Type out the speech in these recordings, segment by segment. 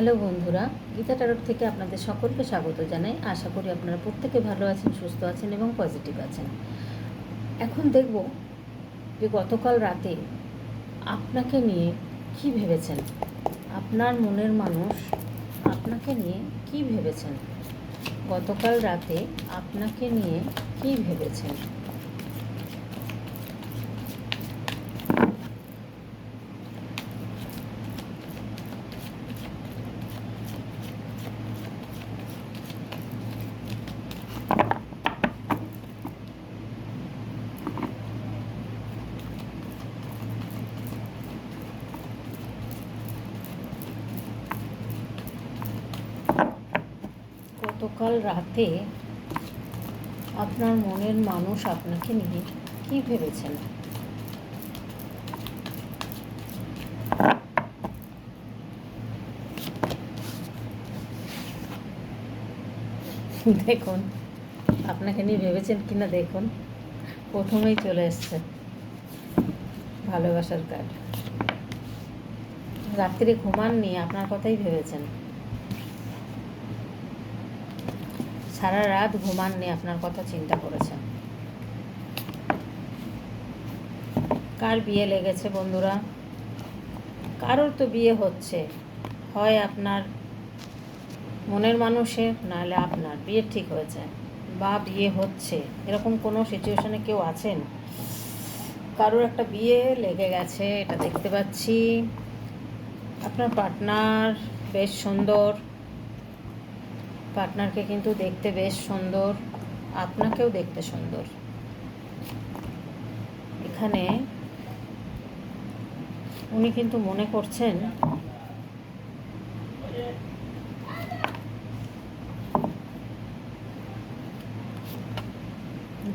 Hello বন্ধুরা, গীতা টারট থেকে আপনাদের সকলকে স্বাগত জানাই। আশা করি আপনারা প্রত্যেকে ভালো আছেন, সুস্থ আছেন এবং পজিটিভ আছেন। এখন দেখব যে গতকাল রাতে আপনাকে নিয়ে কি ভেবেছেন? আপনার মনের মানুষ আপনাকে নিয়ে কি ভেবেছেন? গতকাল রাতে আপনাকে নিয়ে কি ভেবেছেন? গতকাল রাতে আপনার মনের মানুষ আপনাকে নিয়ে কি ভেবেছেন? দেখুন, আপনাকে নিয়ে ভেবেছেন কিনা দেখুন। প্রথমেই চলে এসছে ভালোবাসার কার্ড। রাত্রে ঘুমাননি আপনার কথাই ভেবেছেন। সারা রাত ঘুমাননি আপনার কথা চিন্তা করেছেন। কার বিয়ে লেগেছে বন্ধুরা? কারোর তো বিয়ে হচ্ছে। হয় আপনার মনের মানুষের নাহলে আপনার। বিয়ে ঠিক হয়েছে। বা বিয়ে হচ্ছে। এরকম কোনো সিচুয়েশনে কেউ আছেন? কারোর একটা বিয়ে লেগে গেছে, এটা দেখতে পাচ্ছি। আপনার পার্টনার বেশ সুন্দর। পার্টনারকে কিন্তু দেখতে বেশ সুন্দর, আপনাকেও দেখতে সুন্দর। এখানে উনি কিন্তু মনে করছেন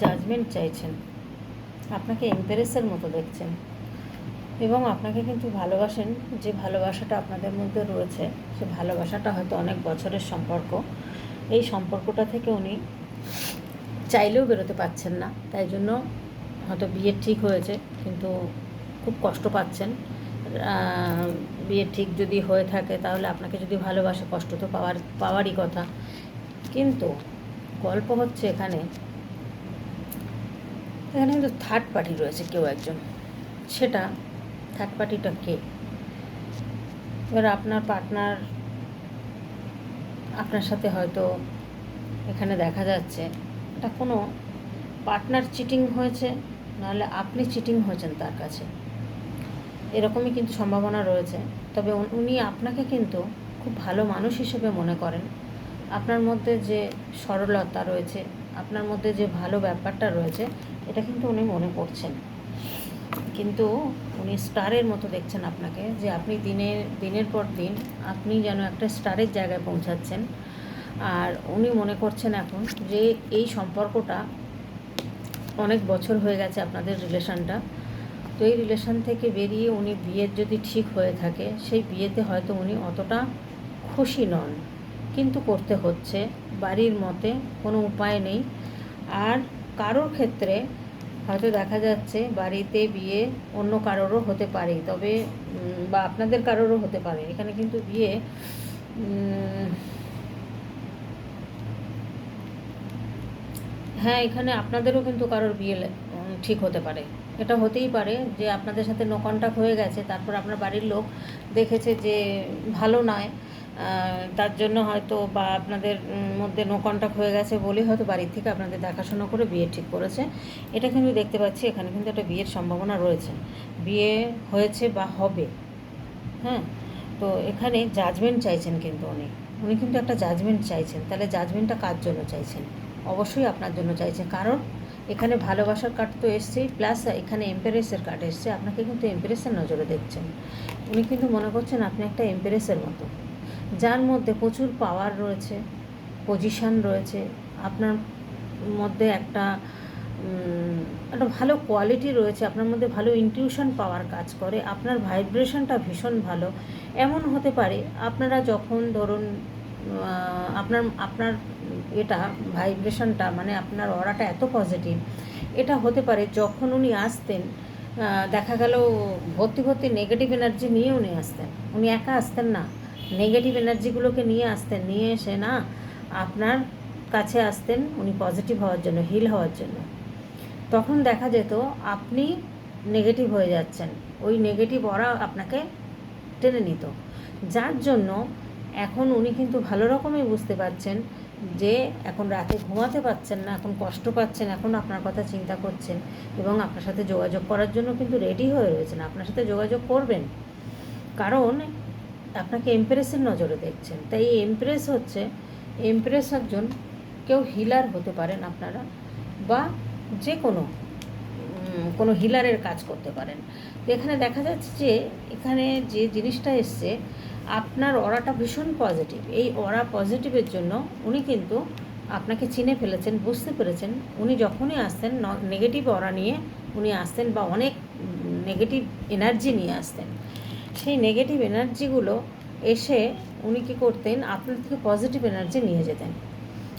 জাজমেন্ট চাইছেন। আপনাকে এমপ্রেসের মতো দেখছেন এবং আপনাকে কিন্তু ভালোবাসেন যে ভালোবাসাটা আপনাদের মধ্যে রয়েছে। সে ভালোবাসাটা হয়তো অনেক বছরের সম্পর্ক। এই সম্পর্কটা থেকে উনি চাইলেও বেরোতে পারছেন না। তাই জন্য হয়তো বিয়ে ঠিক হয়েছে, কিন্তু খুব কষ্ট পাচ্ছেন। বিয়ে ঠিক যদি হয়ে থাকে, তাহলে আপনাকে যদি ভালোবাসে, কষ্ট তো পাওয়ার, পাওয়ারই কথা। কিন্তু গল্প হচ্ছে এখানে এখানে কিন্তু থার্ড পার্টি রয়েছে কেউ একজন। সেটা থার্ড পার্টিটা কে? এবার আপনার পার্টনার আপনার সাথে হয়তো এখানে দেখা যাচ্ছে। এটা কোনো পার্টনার চিটিং হয়েছে, নাহলে আপনি চিটিং হয়েছেন তার কাছে। এরকমই কিন্তু সম্ভাবনা রয়েছে। তবে উনি আপনাকে কিন্তু খুব ভালো মানুষ হিসেবে মনে করেন। আপনার মধ্যে যে সরলতা রয়েছে, আপনার মধ্যে যে ভালো ব্যাপারটা রয়েছে, এটা কিন্তু উনি মনে করছেন। কিন্তু উনি স্টারের মতো দেখছেন আপনাকে যে আপনি দিনের দিনের পর দিন আপনি যেন একটা স্টারের জায়গায় পৌঁছাচ্ছেন। আর উনি মনে করছেন এখন যে এই সম্পর্কটা অনেক বছর হয়ে গেছে আপনাদের রিলেশনটা। তো এই রিলেশন থেকে বেরিয়ে উনি বিয়ের যদি ঠিক হয়ে থাকে, সেই বিয়েতে হয়তো উনি অতটা খুশি নন। কিন্তু করতে হচ্ছে, বাড়ির মতে কোনো উপায় নেই। আর কারোর ক্ষেত্রে হয়তো দেখা যাচ্ছে বাড়িতে বিয়ে অন্য কারোরও হতে পারে, তবে বা আপনাদের কারোরও হতে পারে। এখানে কিন্তু বিয়ে হ্যাঁ এখানে আপনাদেরও কিন্তু কারোর বিয়ে ঠিক হতে পারে। এটা হতেই পারে যে আপনাদের সাথে নো কন্ট্যাক্ট হয়ে গেছে, তারপর আপনার বাড়ির লোক দেখেছে যে ভালো নয় তার জন্য হয়তো বা আপনাদের মধ্যে নো কন্ট্যাক্ট হয়ে গেছে বলেই হয়তো বাড়ির থেকে আপনাদের দেখাশোনা করে বিয়ে ঠিক করেছে। এটা কিন্তু দেখতে পাচ্ছি, এখানে কিন্তু একটা বিয়ের সম্ভাবনা রয়েছে। বিয়ে হয়েছে বা হবে হ্যাঁ? তো এখানে জাজমেন্ট চাইছেন কিন্তু উনি। উনি কিন্তু একটা জাজমেন্ট চাইছেন। তাহলে জাজমেন্টটা কার জন্য চাইছেন? অবশ্যই আপনার জন্য চাইছেন। কারণ এখানে ভালোবাসার কার্ড তো এসছেই প্লাস এখানে এমপ্রেসের কার্ড এসছে। আপনাকে কিন্তু এম্পেরেসের নজরে দেখছেন। উনি কিন্তু মনে করছেন আপনি একটা এম্পেরেসের মতো। যার মধ্যে প্রচুর পাওয়ার রয়েছে পজিশন রয়েছে, আপনার মধ্যে একটা একটা ভালো কোয়ালিটি রয়েছে, আপনার মধ্যে ভালো ইনটিউশন পাওয়ার কাজ করে, আপনার ভাইব্রেশনটা ভীষণ ভালো। এমন হতে পারে আপনারা যখন ধরুন আপনার আপনার এটা ভাইব্রেশনটা মানে আপনার অরাটা এত পজিটিভ এটা হতে পারে যখন উনি আসতেন দেখা গেল ভর্তি ভর্তি নেগেটিভ এনার্জি নিয়ে উনি আসতেন, উনি একা আসতেন না। নেগেটিভ এনার্জিগুলোকে নিয়ে আসতেন, নিয়ে এসে না আপনার কাছে আসতেন, উনি পজিটিভ হওয়ার জন্য হিল হওয়ার জন্য। তখন দেখা যেত আপনি নেগেটিভ হয়ে যাচ্ছেন। ওই নেগেটিভ ওরা আপনাকে টেনে নিত। যার জন্য এখন উনি কিন্তু ভালো রকমই বুঝতে পারছেন যে এখন রাতে ঘুমাতে পারছেন না, এখন কষ্ট পাচ্ছেন, এখন আপনার কথা চিন্তা করছেন এবং আপনার সাথে যোগাযোগ করার জন্য কিন্তু রেডি হয়ে রয়েছেন, আপনার সাথে যোগাযোগ করবেন। কারণ আপনাকে এমপ্রেসের নজরে দেখছেন। তাই এই এমপ্রেস হচ্ছে, এমপ্রেস একজন কেউ হিলার হতে পারেন আপনারা বা যে কোনো কোনো হিলারের কাজ করতে পারেন। এখানে দেখা যাচ্ছে যে, এখানে যে জিনিসটা এসছে, আপনার অরাটা ভীষণ পজিটিভ এই অরা পজিটিভের জন্য উনি কিন্তু আপনাকে চিনে ফেলেছেন, বুঝতে পেরেছেন। উনি যখনই আসতেন নেগেটিভ অরা নিয়ে উনি আসতেন বা অনেক নেগেটিভ এনার্জি নিয়ে আসতেন। সেই নেগেটিভ এনার্জিগুলো এসে উনি কী করতেন? আপনার থেকে পজিটিভ এনার্জি নিয়ে যেতেন।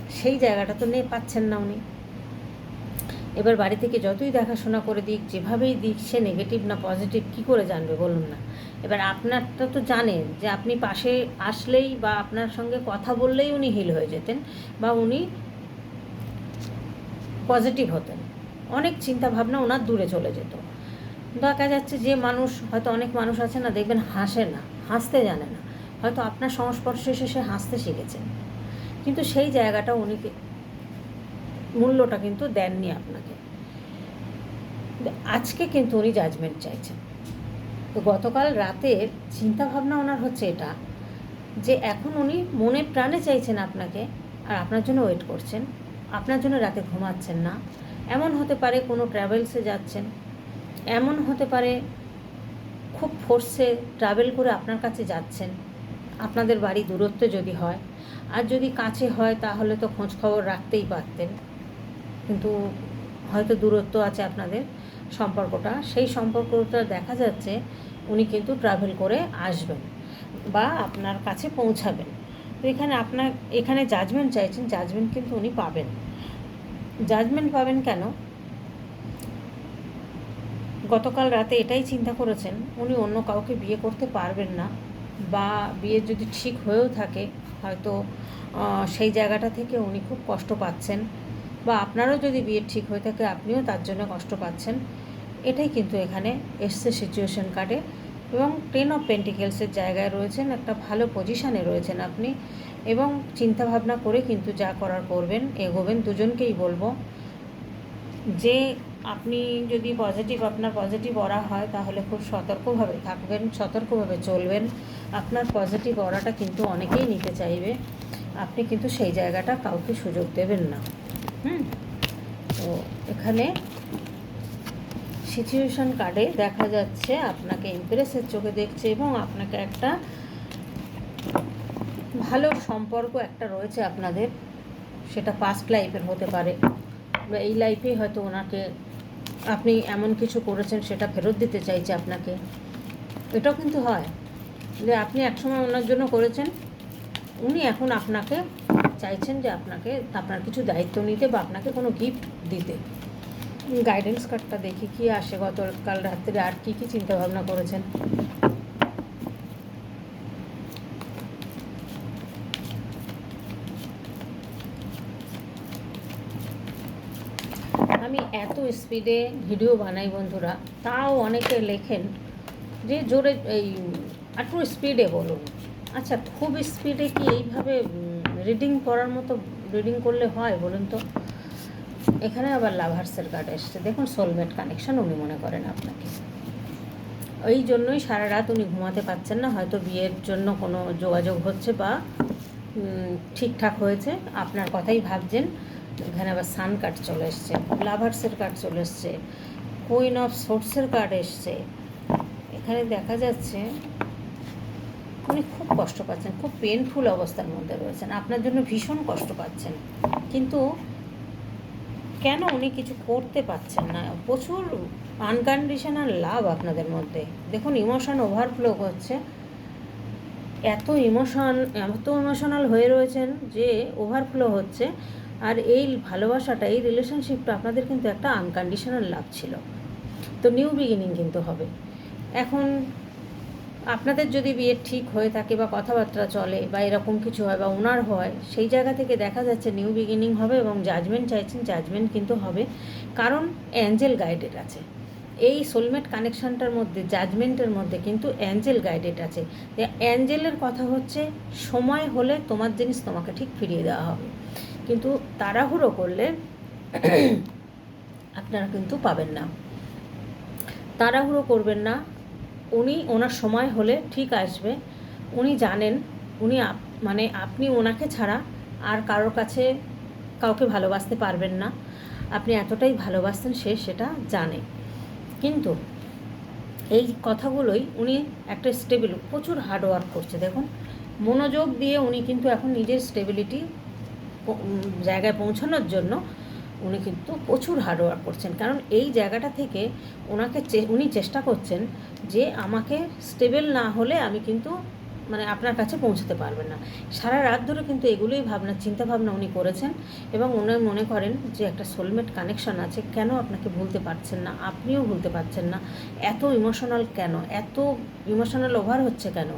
সেই জায়গাটা তো নিয়ে পাচ্ছেন না উনি। এবার বাড়ি থেকে যতই দেখাশোনা করে দিক, যেভাবেই দিক, সে নেগেটিভ না পজিটিভ কী করে জানবে বলুন না? এবার আপনারটা তো জানেন যে আপনি পাশে আসলেই বা আপনার সঙ্গে কথা বললেই উনি হিল হয়ে যেতেন বা উনি পজিটিভ হতেন। অনেক চিন্তা ভাবনা ওনার দূরে চলে যেত। দেখা যাচ্ছে যে মানুষ, হয়তো অনেক মানুষ আছে না, দেখবেন হাসে না, হাসতে জানে না। হয়তো আপনার সংস্পর্শে এসে সে হাসতে শিখেছেন কিন্তু সেই জায়গাটা উনিকে মূল্যটা কিন্তু দেননি আপনাকে। আজকে কিন্তু উনি জাজমেন্ট চাইছেন। তো গতকাল রাতের চিন্তা ভাবনা ওনার হচ্ছে এটা, যে এখন উনি মনে প্রাণে চাইছেন আপনাকে, আর আপনার জন্য ওয়েট করছেন। আপনার জন্য রাতে ঘুমাচ্ছেন না। এমন হতে পারে কোনো ট্রাভেলসে যাচ্ছেন। এমন হতে পারে খুব ফোর্সে ট্রাভেল করে আপনার কাছে যাচ্ছেন। আপনাদের বাড়ি দূরত্বে যদি হয়, আর যদি কাছে হয় তাহলে তো খোঁজ খবর রাখতেই পারতেন। কিন্তু হয়তো দূরত্ব আছে আপনাদের সম্পর্কটা, সেই সম্পর্কটা দেখা যাচ্ছে উনি কিন্তু ট্রাভেল করে আসবেন বা আপনার কাছে পৌঁছাবেন। তো এখানে আপনার, এখানে জাজমেন্ট চাইছেন জাজমেন্ট কিন্তু উনি পাবেন। জাজমেন্ট পাবেন কেন? গতকাল রাতে এটাই চিন্তা করেছেন, উনি অন্য কাউকে বিয়ে করতে পারবেন না বা বিয়ে যদি ঠিক হয়েও থাকে, হয়তো সেই জায়গাটা থেকে উনি খুব কষ্ট পাচ্ছেন বা আপনারও যদি বিয়ে ঠিক হয়ে থাকে, আপনিও তার জন্য কষ্ট পাচ্ছেন। এটাই কিন্তু এখানে এসছে সিচুয়েশন কার্ডে এবং টেন অফ পেন্টিকেলসের জায়গায় রয়েছেন, একটা ভালো পজিশানে রয়েছেন আপনি এবং চিন্তা ভাবনা করে কিন্তু যা করার করবেন, এগোবেন, দুজনকেই বলব। যে আপনি যদি পজিটিভ আপনার পজিটিভ অরা হয়, তাহলে খুব সতর্কভাবে থাকবেন, সতর্কভাবে চলবেন। আপনার পজিটিভ অরাটা কিন্তু অনেকেই নিতে চাইবে। আপনি কিন্তু সেই জায়গাটা কাউকে সুযোগ দেবেন না। হুম? তো এখানে সিচুয়েশন কার্ডে দেখা যাচ্ছে আপনাকে ইমপ্রেসের চোখে দেখছে এবং আপনাকে একটা ভালো সম্পর্ক একটা রয়েছে আপনাদের। সেটা পাস্ট লাইফের হতে পারে। বা এই লাইফেই হয়তো ওনাকে আপনি এমন কিছু করেছেন সেটা ফেরত দিতে চাইছে আপনাকে। এটাও কিন্তু হয়। যে আপনি একসময় ওনার জন্য করেছেন, উনি এখন আপনাকে চাইছেন যে আপনাকে আপনার কিছু দায়িত্ব নিতে বা আপনাকে কোনো গিফট দিতে। গাইডেন্স কার্ডটা দেখি কি আসে গতকাল রাত্রে আর কি কী চিন্তাভাবনা করেছেন? আমি এত স্পিডে ভিডিও বানাই বন্ধুরা, তাও অনেকে লেখেন যে জোরে এই একটু স্পিডে বলুন। আচ্ছা খুব স্পিডে কি এইভাবে রিডিং করার মতো রিডিং করলে হয় বলুন তো? এখানে আবার লাভার্সের কার্ড এসছে। দেখুন সোলমেট কানেকশন উনি মনে করেন আপনাকে। ওই জন্যই সারা রাত উনি ঘুমাতে পারছেন না, হয়তো বিয়ের জন্য কোনো যোগাযোগ হচ্ছে বা ঠিকঠাক হয়েছে। আপনার কথাই ভাবছেন। এখানে আবার সান কার্ড চলে এসছে লাভার্সের কার্ড চলে এসছে কুইন অফ সোর্সের কার্ড এসছে। এখানে দেখা যাচ্ছে উনি খুব কষ্ট পাচ্ছেন, খুব পেনফুল অবস্থার মধ্যে রয়েছেন, আপনার জন্য ভীষণ কষ্ট পাচ্ছেন। কিন্তু কেন উনি কিছু করতে পারছেন না? প্রচুর আনকন্ডিশনাল লাভ আপনাদের মধ্যে। দেখুন ইমোশন ওভারফ্লো হচ্ছে। এত ইমোশন এত ইমোশনাল হয়ে রয়েছেন যে ওভারফ্লো হচ্ছে। আর এই ভালোবাসাটা, এই রিলেশনশিপটা আপনাদের কিন্তু একটা আনকন্ডিশনাল লাভ ছিল। তো নিউ বিগিনিং কিন্তু হবে। এখন আপনাদের যদি বিয়ে ঠিক হয়ে থাকে বা কথাবার্তা চলে বা এরকম কিছু হয় বা ওনার হয়, সেই জায়গা থেকে দেখা যাচ্ছে নিউ বিগিনিং হবে এবং জাজমেন্ট চাইছেন জাজমেন্ট কিন্তু হবে। কারণ অ্যাঞ্জেল গাইডেড আছে। এই সোলমেট কানেকশনটার মধ্যে জাজমেন্টের মধ্যে কিন্তু অ্যাঞ্জেল গাইডেড আছে। অ্যাঞ্জেলের কথা হচ্ছে, সময় হলে তোমার জিনিস তোমাকে ঠিক ফিরিয়ে দেওয়া হবে। কিন্তু তাড়াহুড়ো করলে আপনারা কিন্তু পাবেন না। তাড়াহুড়ো করবেন না। উনি ওনার সময় হলে ঠিক আসবে। উনি জানেন, উনি মানে আপনি ওনাকে ছাড়া আর কারোর কাছে কাউকে ভালোবাসতে পারবেন না। আপনি এতটাই ভালোবাসতেন সে সেটা জানে। কিন্তু এই কথাগুলোই উনি একটা স্টেবিল প্রচুর হার্ডওয়ার্ক করছে। দেখুন, মনোযোগ দিয়ে উনি কিন্তু এখন নিজের স্টেবিলিটি জায়গায় পৌঁছানোর জন্য উনি কিন্তু প্রচুর হার্ডওয়ার্ক করছেন। কারণ এই জায়গাটা থেকে ওনাকে উনি চেষ্টা করছেন যে আমাকে স্টেবল না হলে আমি কিন্তু মানে আপনার কাছে পৌঁছতে পারবেন না। সারা রাত ধরে কিন্তু এগুলোই ভাবনা চিন্তা ভাবনা উনি করেছেন এবং উনি মনে করেন যে একটা সোলমেট কানেকশন আছে, কেন আপনাকে ভুলতে পারছেন না? আপনিও ভুলতে পারছেন না। এত ইমোশনাল কেন? এত ইমোশনাল ওভার হচ্ছে কেন?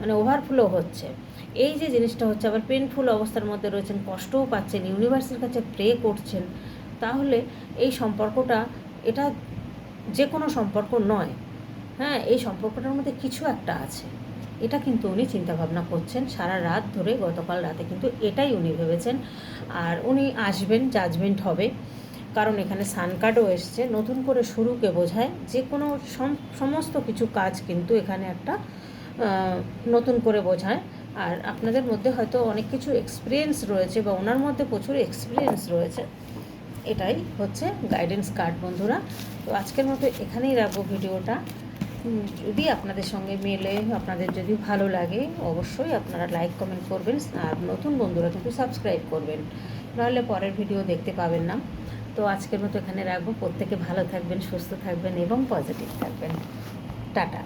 মানে ওভারফ্লো হচ্ছে। এই যে জিনিসটা হচ্ছে, আবার পেনফুল অবস্থার মধ্যে রয়েছেন, কষ্টও পাচ্ছেন ইউনিভার্সের কাছে প্রে করছেন, তাহলে এই সম্পর্কটা, এটা যে কোনো সম্পর্ক নয়। হ্যাঁ এই সম্পর্কটার মধ্যে কিছু একটা আছে। এটা কিন্তু উনি চিন্তাভাবনা করছেন সারা রাত ধরে, গতকাল রাতে কিন্তু এটাই উনি ভেবেছেন। আর উনি আসবেন জাজমেন্ট হবে। কারণ এখানে সান কার্ডও এসছে। নতুন করে শুরুকে বোঝায় যে কোনো সমস্ত কিছু কাজ কিন্তু এখানে একটা নতুন করে বোঝায়। আর আপনাদের মধ্যে হয়তো অনেক কিছু এক্সপিরিয়েন্স রয়েছে বা ওনার মধ্যে প্রচুর এক্সপিরিয়েন্স রয়েছে। এটাই হচ্ছে গাইডেন্স কার্ড বন্ধুরা। তো আজকের মতো এখানেই রাখব ভিডিওটা। যদি আপনাদের সঙ্গে মেলে, আপনাদের যদি ভালো লাগে, অবশ্যই আপনারা লাইক কমেন্ট করবেন, আর নতুন বন্ধুরা কিন্তু সাবস্ক্রাইব করবেন। নাহলে পরের ভিডিও দেখতে পাবেন না। তো আজকের মতো এখানে রাখব। প্রত্যেকে ভালো থাকবেন, সুস্থ থাকবেন এবং পজিটিভ থাকবেন। টাটা।